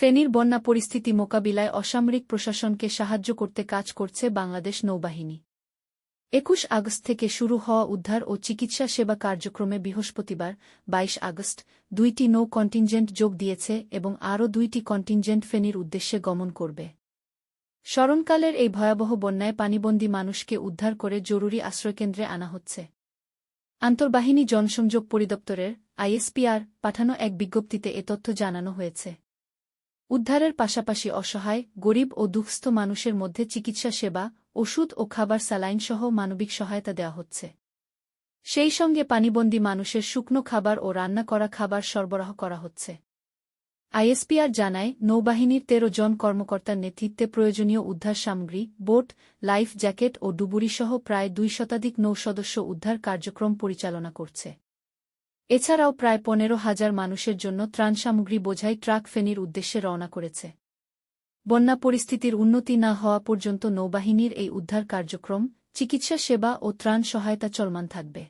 ফেনীর বন্যা পরিস্থিতি মোকাবিলায় অসামরিক প্রশাসনকে সাহায্য করতে কাজ করছে বাংলাদেশ নৌবাহিনী। একুশ আগস্ট থেকে শুরু হওয়া উদ্ধার ও চিকিৎসা সেবা কার্যক্রমে বৃহস্পতিবার ২২ আগস্ট, দুইটি নৌ কন্টিনজেন্ট যোগ দিয়েছে এবং আরও দুইটি কন্টিনজেন্ট ফেনীর উদ্দেশ্যে গমন করবে। স্মরণকালের এই ভয়াবহ বন্যায় পানিবন্দী মানুষকে উদ্ধার করে জরুরি আশ্রয়কেন্দ্রে আনা হচ্ছে। আন্তর্বাহিনী জনসংযোগ পরিদপ্তরের আইএসপিআর পাঠানো এক বিজ্ঞপ্তিতে এ তথ্য জানানো হয়েছে। উদ্ধারের পাশাপাশি অসহায়, গরিব ও দুঃস্থ মানুষের মধ্যে চিকিৎসা সেবা, ওষুধ ও খাবার স্যালাইনসহ মানবিক সহায়তা দেওয়া হচ্ছে। সেই সঙ্গে পানিবন্দী মানুষের শুকনো খাবার ও রান্না করা খাবার সরবরাহ করা হচ্ছে। আইএসপিআর জানায়, নৌবাহিনীর তেরো জন কর্মকর্তার নেতৃত্বে প্রয়োজনীয় উদ্ধার সামগ্রী, বোট, লাইফ জ্যাকেট ও ডুবুরিসহ প্রায় দুই শতাধিক নৌসদস্য উদ্ধার কার্যক্রম পরিচালনা করছে। এছাড়াও প্রায় পনেরো হাজার মানুষের জন্য ত্রাণ সামগ্রী বোঝাই ট্রাক ফেনির উদ্দেশ্যে রওনা করেছে। বন্যা পরিস্থিতির উন্নতি না হওয়া পর্যন্ত নৌবাহিনীর এই উদ্ধার কার্যক্রম, চিকিৎসা সেবা ও ত্রাণ সহায়তা চলমান থাকবে।